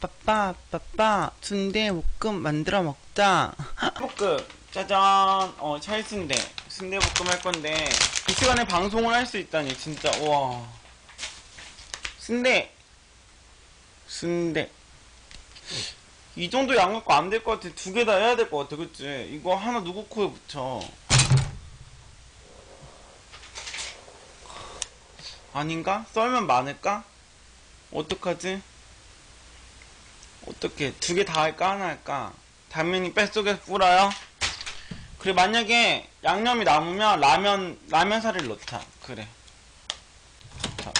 빠빠빠빠빠 순대 볶음 만들어 먹자. 볶음 짜잔. 어 찰순대. 순대 볶음 할 건데. 이 시간에 방송을 할 수 있다니 진짜. 우와. 순대. 순대. 이 정도 양 갖고 안 될 것 같아. 두 개 다 해야 될 것 같아 그치? 이거 하나 누구 코에 붙여? 아닌가? 썰면 많을까? 어떡하지? 어떻게 두 개 다 할까 하나 할까? 당면이 뱃속에 불어요. 그래 만약에 양념이 남으면 라면 라면 사리를 넣자. 그래. 자,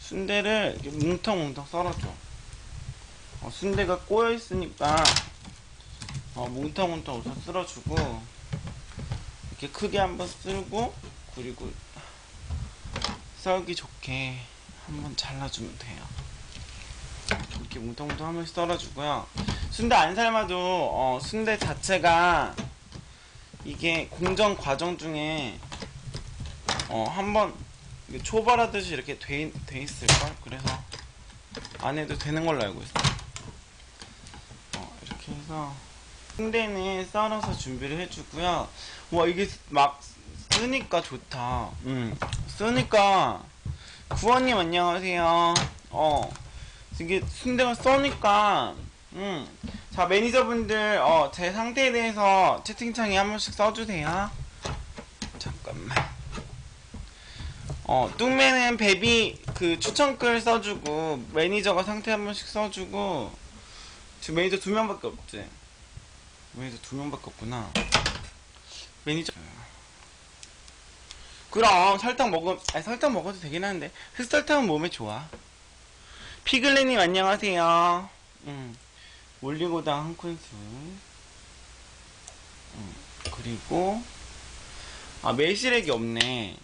순대를 이렇게 뭉텅뭉텅 썰어줘. 어, 순대가 꼬여 있으니까 어, 뭉텅뭉텅 우선 썰어주고 이렇게 크게 한번 쓸고 그리고 썰기 좋게 한번 잘라주면 돼요. 이렇게 뭉텅뭉텅 한 번씩 썰어주고요. 순대 안 삶아도 어, 순대 자체가 이게 공정 과정 중에 어, 한번 이게 초벌하듯이 이렇게 돼, 돼 있을걸? 그래서 안 해도 되는 걸로 알고 있어. 어, 이렇게 해서 순대는 썰어서 준비를 해주고요. 와 이게 막 쓰니까 좋다. 음, 쓰니까 구원님 안녕하세요. 어. 이게 순대가 써니까 음. 자 매니저분들 어, 제 상태에 대해서 채팅창에 한 번씩 써주세요. 잠깐만. 어 뚱매는 베비 그 추천글 써주고 매니저가 상태 한 번씩 써주고 지금 매니저 두 명밖에 없지? 매니저 두 명밖에 없구나. 매니저. 그럼 설탕 먹으 아니 설탕 먹어도 되긴 하는데 흑설탕은 몸에 좋아 피글레님 안녕하세요. 음, 올리고당 한 큰술. 음, 그리고 아 매실액이 없네.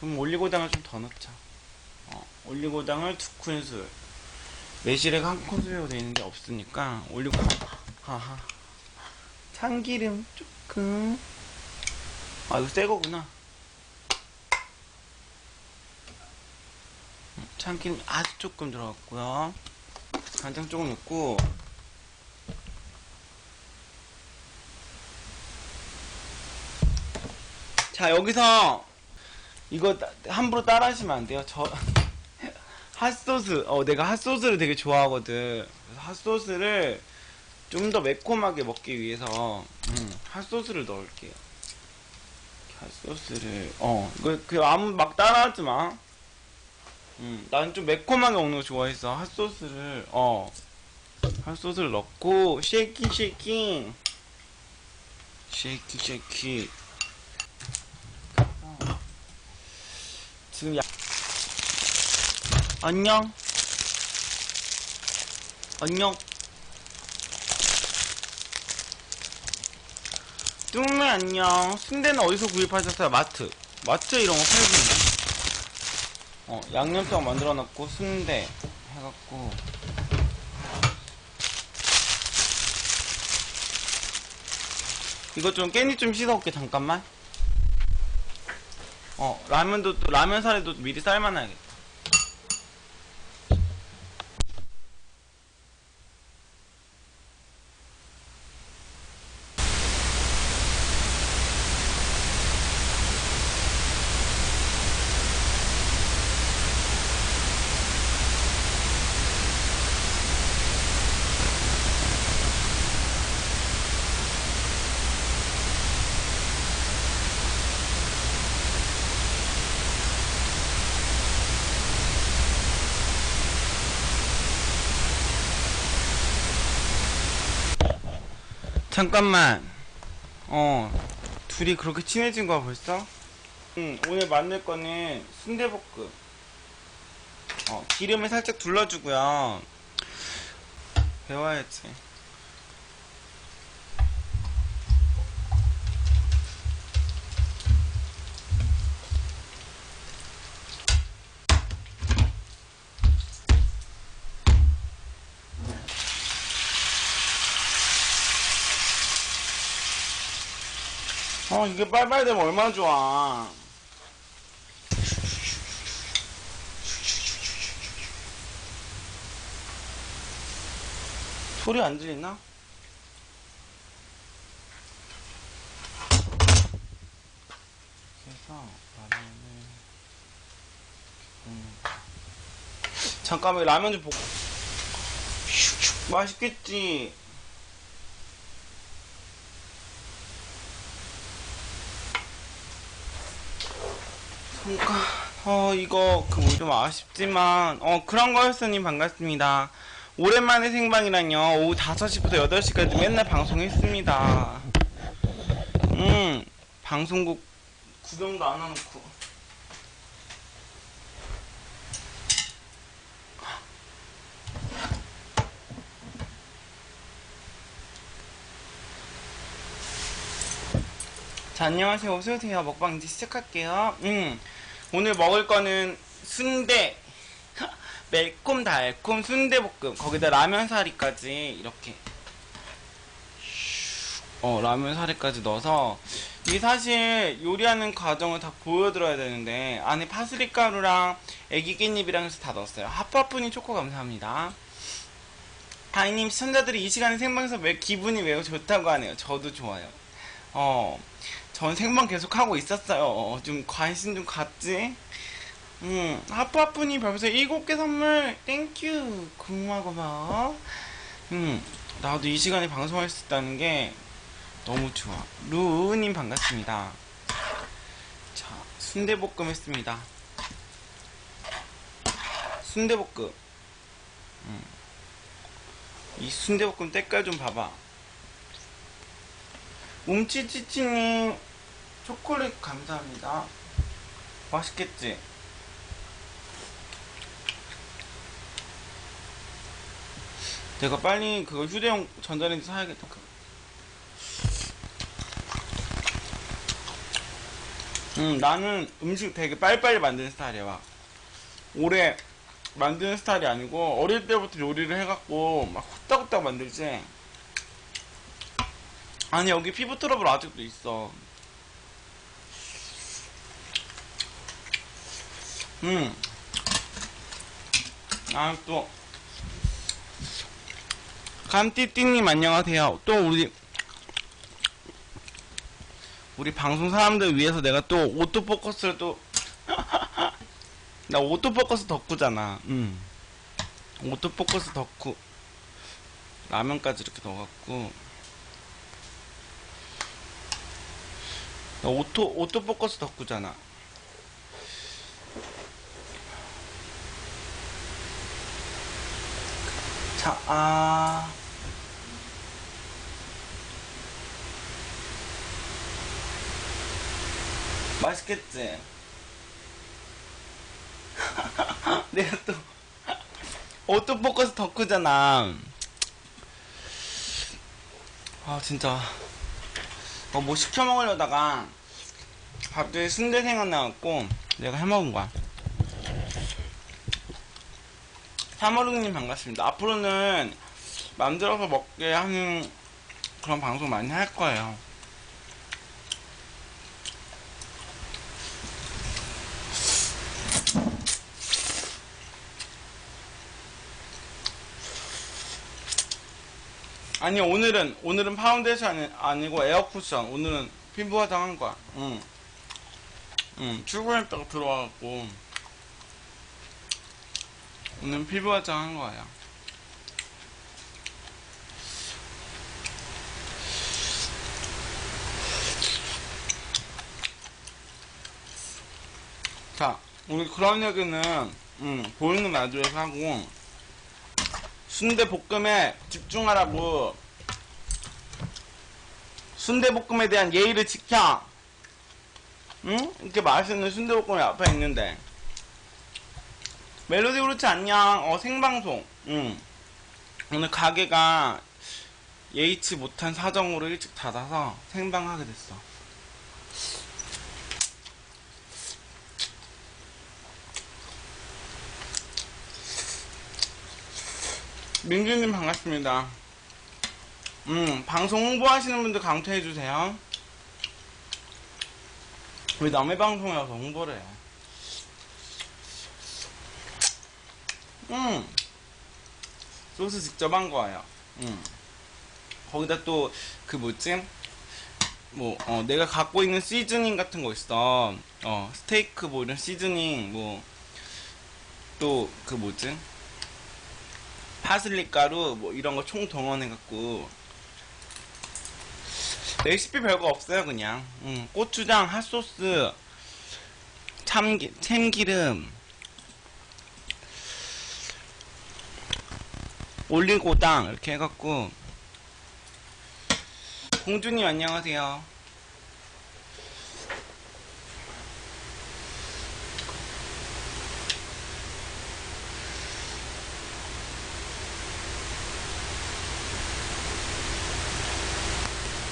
그럼 올리고당을 좀 더 넣자. 어, 올리고당을 두 큰술. 매실액 한 큰술로 되어 있는데 없으니까 올리고 하하. 참기름 조금. 아 이거 새 거구나. 참기름 아주 조금 들어갔고요. 간장 조금 넣고 자 여기서 이거 따- 함부로 따라 하시면 안 돼요. 저 핫소스 어 내가 핫소스를 되게 좋아하거든. 그래서 핫소스를 좀 더 매콤하게 먹기 위해서 음, 핫소스를 넣을게요. 핫소스를 어 그 그 아무 막 따라하지 마. 음, 난 좀 매콤하게 먹는 거 좋아해서 핫소스를 어. 핫소스를 넣고 쉐이키 쉐이키 쉐이키 어. 지금 야 안녕. 안녕. 뚱매 안녕. 순대는 어디서 구입하셨어요? 마트. 마트 이런 거 팔던데 어, 양념장 만들어 놨고 순대 해갖고. 이거 좀 깻잎 좀 씻어올게 잠깐만. 어 라면도 또 라면 사리도 미리 삶아놔야겠다 잠깐만. 어 둘이 그렇게 친해진 거야 벌써? 응 오늘 만들 거는 순대볶음. 어 기름을 살짝 둘러주고요. 배워야지 어 이게 빨빨 되면 얼마나 좋아 소리 안 들리나? 그래서 라면을 음. 잠깐만 라면 좀 볶. 슉슉 맛있겠지. 잠깐 어 이거 그뭐좀 아쉽지만 어 그런 거였으님 반갑습니다. 오랜만에 생방이랑요 오후 5시부터 8시까지 맨날 방송했습니다. 음 방송국 구경도 안 해놓고 자 안녕하세요. 어서오세요 먹방 이제 시작할게요. 음 오늘 먹을 거는 순대. 매콤 달콤 순대볶음. 거기다 라면 사리까지 이렇게. 어 라면 사리까지 넣어서 이게 사실 요리하는 과정을 다 보여드려야 되는데 안에 파슬리 가루랑 애기 깻잎이랑 해서 다 넣었어요. 하파프니 초코 감사합니다. 다이님 시청자들이 이 시간에 생방에서 왜 기분이 매우 좋다고 하네요. 저도 좋아요. 어 전 생방 계속 하고 있었어요. 좀 관심 좀 갖지? 음, 하프하프니 별풍선 7개 선물, 땡큐. 고마워, 고마워. 음, 나도 이 시간에 방송할 수 있다는 게 너무 좋아. 루우님 반갑습니다. 자, 순대볶음 했습니다. 순대볶음. 음. 이 순대볶음 때깔 좀 봐봐. 움치치치님 초콜릿 감사합니다. 맛있겠지? 내가 빨리 그거 휴대용 전자레인지 사야겠다. 음, 나는 음식 되게 빨리빨리 만드는 스타일이야. 막. 오래 만드는 스타일이 아니고 어릴 때부터 요리를 해갖고 막 후딱후딱 만들지. 아니 여기 피부 트러블 아직도 있어. 음. 아 또. 감띠띠님 안녕하세요. 또 우리 우리 방송 사람들 위해서 내가 또 오토포커스를 또 나 오토포커스 덕후잖아. 음. 오토포커스 덕후 라면까지 이렇게 넣어갖고 나 오토 오토포커스 덕후잖아. 자, 아. 맛있겠지? 내가 또, 오토포커스 덕후잖아. 아, 진짜. 어, 뭐 시켜 먹으려다가 갑자기 순대 생각나갖고 내가 해 먹은 거야. 사머릉님 반갑습니다. 앞으로는 만들어서 먹게 하는 그런 방송 많이 할 거예요. 아니 오늘은 오늘은 파운데이션 아니 고 에어 쿠션. 오늘은 피부 화장한 거야. 응. 응. 출근했다가 들어와갖고 오늘 피부 화장 한 거야. 자, 우리 그런 얘기는 음, 보이는 라디오에서 하고 순대 볶음에 집중하라고 순대 볶음에 대한 예의를 지켜. 응? 이렇게 맛있는 순대 볶음이 앞에 있는데 멜로디 그렇지 않냐? 어 생방송. 응. 오늘 가게가 예의치 못한 사정으로 일찍 닫아서 생방하게 됐어. 민규님 반갑습니다. 음, 방송 홍보하시는 분들 강퇴해주세요. 왜 남의 방송에 와서 홍보를 해? 음, 소스 직접 한 거예요. 음. 거기다 또 그 뭐지? 뭐 어, 내가 갖고 있는 시즈닝 같은 거 있어. 어 스테이크 뭐 이런 시즈닝 뭐 또 그 뭐지? 파슬리 가루 뭐 이런 거 총 동원해 갖고 레시피 별거 없어요 그냥. 음, 고추장, 핫소스, 참기, 참기름, 올리고당 이렇게 해갖고 공주님 안녕하세요.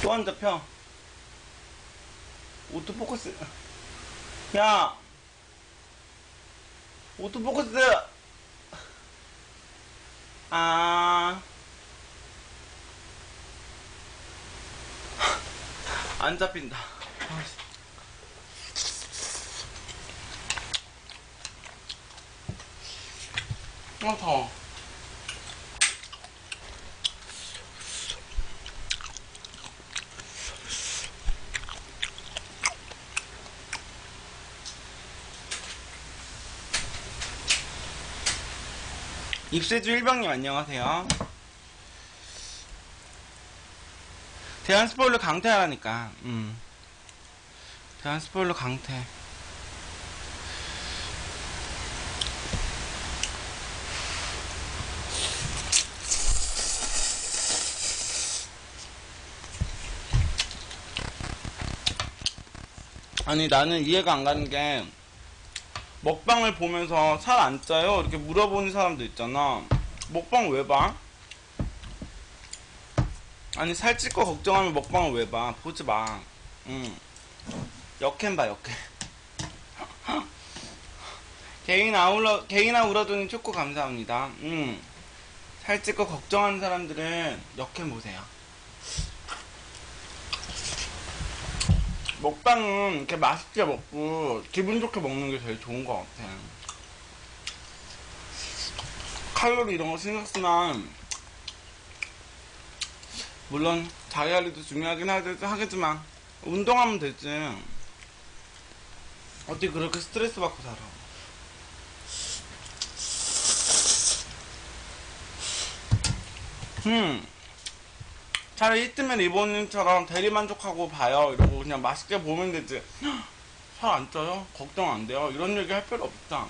또 안 잡혀. 오토포커스. 야! 오토포커스! 아. 안 잡힌다. 아, 더워. 입세주 일병님 안녕하세요. 대한 스포일러 강퇴하라니까. 음. 대한 스포일러 강퇴. 아니 나는 이해가 안 가는 게 먹방을 보면서 살안 쪄요? 이렇게 물어보는 사람도 있잖아. 먹방 왜 봐? 아니 살찔 거 걱정하면 먹방을 왜 봐? 보지 마. 응. 역캠 봐 역캠. 개인 아울러 개인 아우러드님 초코 감사합니다. 응. 살찔 거 걱정하는 사람들은 역캠 보세요. 먹방은 이렇게 맛있게 먹고 기분 좋게 먹는 게 제일 좋은 것 같아. 칼로리 이런 거 신경 쓰면 물론 관리도 중요하긴 하겠- 하겠지만 운동하면 되지. 어떻게 그렇게 스트레스 받고 살아? 음. 차라리 히트맨 리본님처럼 대리만족하고 봐요. 이러고 그냥 맛있게 보면 되지. 살 안 쪄요? 걱정 안 돼요? 이런 얘기 할 필요 없다.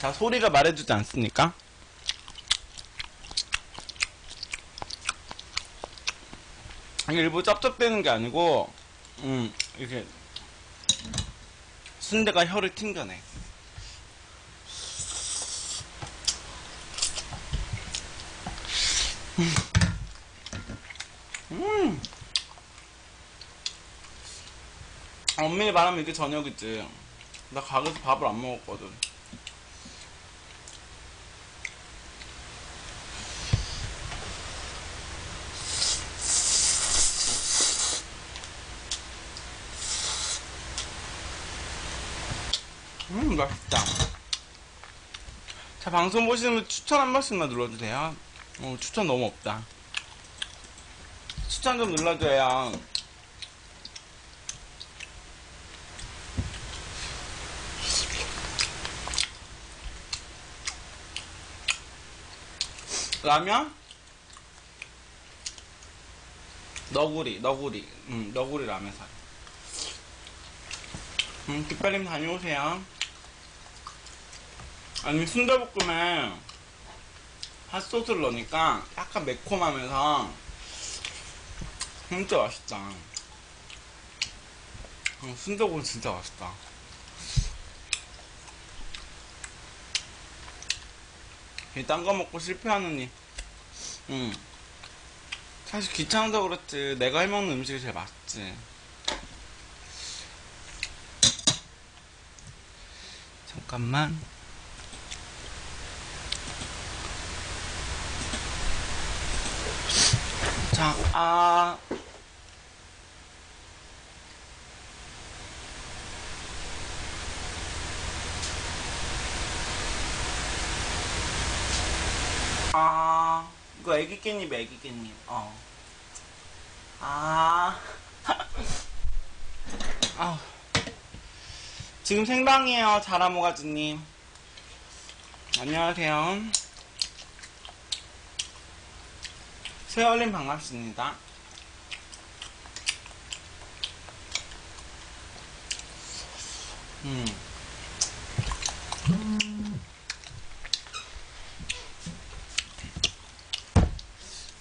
자, 소리가 말해주지 않습니까? 일부 쩝쩝대는 게 아니고, 음, 이렇게, 순대가 혀를 튕겨내. 음. 엄밀히 말하면 이게 저녁이지. 나 가게에서 밥을 안 먹었거든. 음, 맛있다. 자, 방송 보시는 분 추천 한 번씩만 눌러주세요. 어, 추천 너무 없다. 추천 좀 눌러줘요. 라면? 너구리, 너구리. 음, 너구리 라면 사. 음, 깃발님 다녀오세요. 아니, 순대볶음에 핫소스를 넣으니까 약간 매콤하면서 진짜 맛있다. 어, 순대국은 진짜 맛있다. 딴거 먹고 실패하느니. 응. 사실 귀찮아서 그렇지. 내가 해먹는 음식이 제일 맛있지. 잠깐만. 자, 아. 아. 이거 애기 깻잎, 애기 깻잎. 어. 아. 아. 지금 생방이에요, 자라모가즈님. 안녕하세요. 세월님 반갑습니다. 음.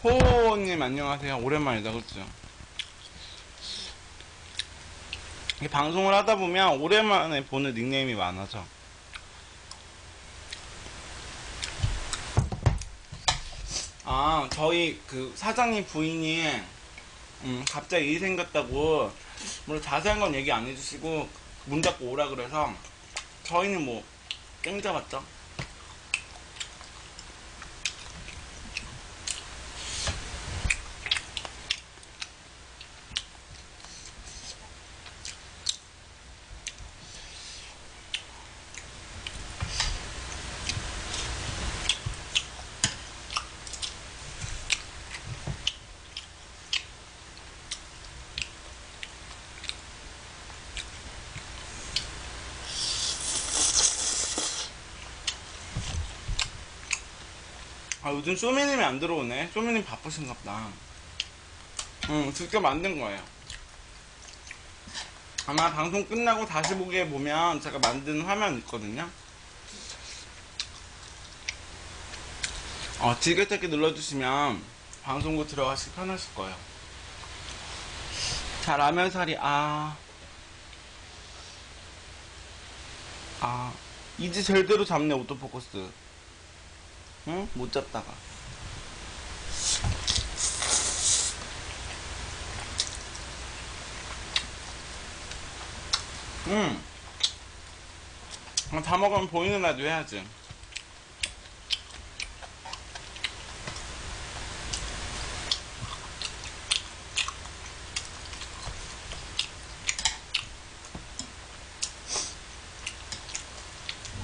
호호님 안녕하세요. 오랜만이다, 그죠? 방송을 하다 보면 오랜만에 보는 닉네임이 많아져. 아, 저희 그 사장님 부인이 음, 갑자기 일이 생겼다고 뭐 자세한 건 얘기 안 해주시고 문 닫고 오라 그래서 저희는 뭐 땡잡았죠. 요즘 쇼미님이 안 들어오네. 쇼미님 바쁘신갑다. 응, 직접 만든 거예요. 아마 방송 끝나고 다시 보기에 보면 제가 만든 화면 있거든요. 어, 지게찾기 눌러주시면 방송국 들어가시 편하실 거예요. 자, 라면 사리, 아. 아. 이제 제대로 잡네, 오토포커스. 응? 못 잡다가. 응. 아, 다 먹으면 보이는 라도 해야지.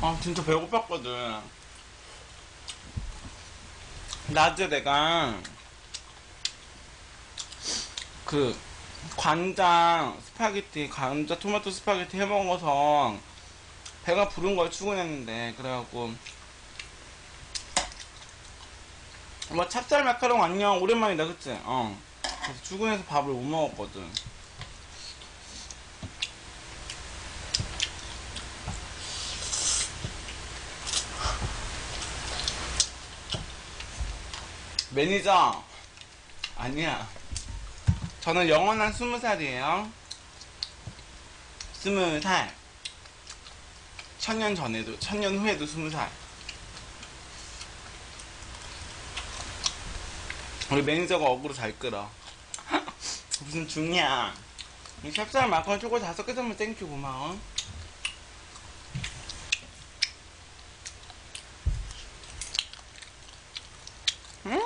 아, 진짜 배고팠거든. 낮에 내가 그 관장 스파게티 감자 토마토 스파게티 해 먹어서 배가 부른 걸 출근했는데 그래갖고 뭐 찹쌀 마카롱 안녕 오랜만이다 그치? 어. 그래서 출근해서 밥을 못 먹었거든 매니저. 아니야. 저는 영원한 스무 살이에요. 스무 살. 천년 전에도 천년 후에도 스무 살. 우리 매니저가 어그로 잘 끌어. 무슨 중이야. 이 샵살 마카롱 초코 다섯 개 선물 땡큐 고마워 응?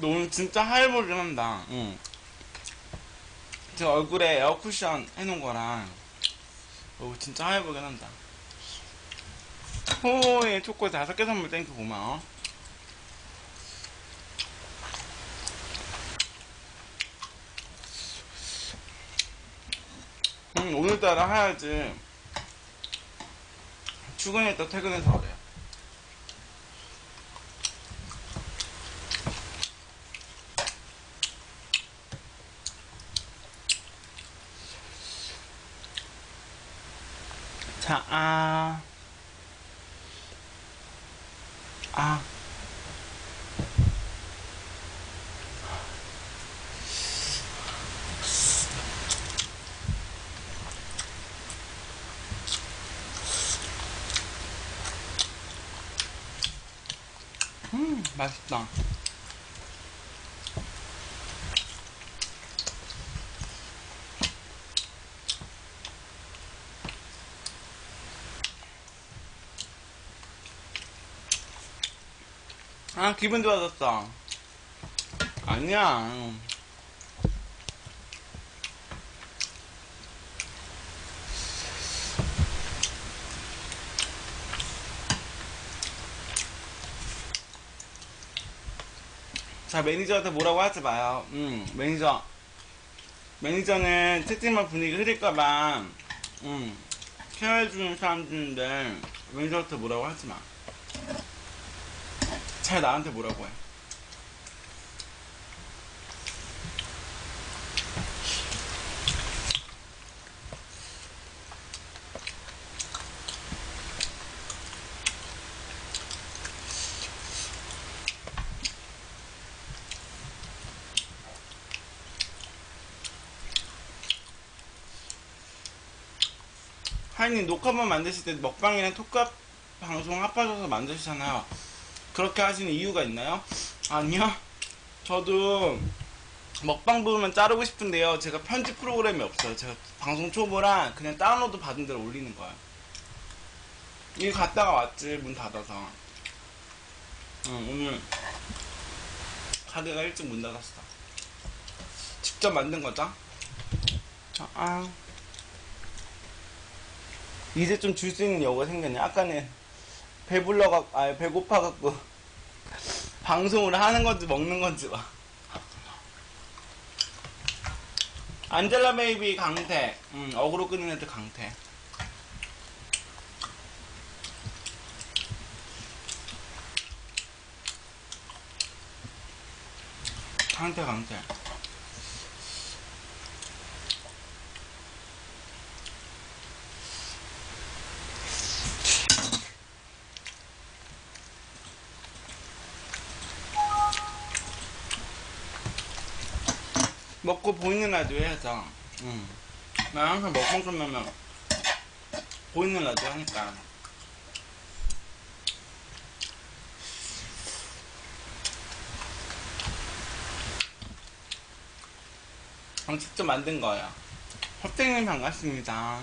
너 오늘 진짜 하이볼을 한다. 응. 제 얼굴에 에어쿠션 해놓은 거랑, 오, 진짜 하이볼긴 한다. 호의 초코 다섯 개 선물 땡큐 고마워. 응, 오늘따라 해야지. 출근했다 퇴근해서 그래. 자, 아. 아. 음, 맛있다. 아, 기분 좋아졌어. 아니야. 자 매니저한테 뭐라고 하지 마요. 음 매니저 매니저는 채팅방 분위기 흐릴까봐 음 케어해주는 사람들인데 매니저한테 뭐라고 하지 마. 잘 나한테 뭐라고 해. 하이님 녹화본 만드실 때 먹방이랑 톡값 방송 합하셔서 만드시잖아요. 그렇게 하시는 이유가 있나요? 아니요. 저도 먹방 부분만 자르고 싶은데요. 제가 편집 프로그램이 없어요. 제가 방송 초보라 그냥 다운로드 받은 대로 올리는 거예요. 일 갔다가 왔지 문 닫아서. 응, 오늘 가게가 일찍 문 닫았어. 직접 만든 거죠? 자, 아. 이제 좀 줄 수 있는 여유가 생겼네. 아까는 배불러가, 아 배고파갖고 방송을 하는 건지 먹는 건지 막. 안젤라 베이비 강태. 음, 어그로 끄는 애들 강태. 강태 강태. 먹고 보이는 라디오 해야죠. 응. 나 항상 먹방 끝나면 보이는 라디오 하니까. 방 직접 만든 거예요. 허땡님 반갑습니다.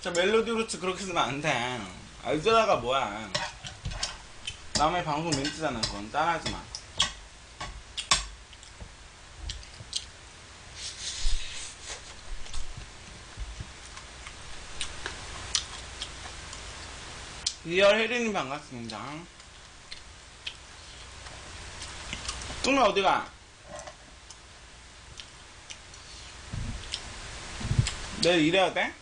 저 멜로디 루츠 그렇게 쓰면 안 돼. 알잖아가 뭐야. 남의 방송 멘트잖아, 그건. 따라하지 마. 리얼 혜린님 반갑습니다. 뚱이 어디가? 내일 일해야 돼?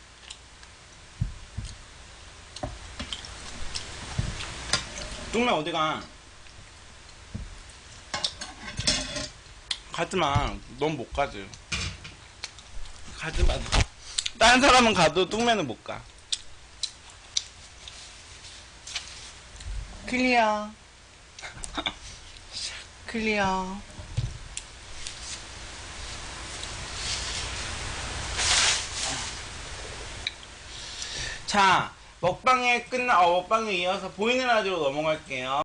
뚱맨 어디가? 가지마. 넌 못 가지. 가지마. 다른 사람은 가도 뚱맨은 못 가. 클리어. 클리어. 자, 먹방에 끝나, 어, 먹방에 이어서 보이는 라디오로 넘어갈게요.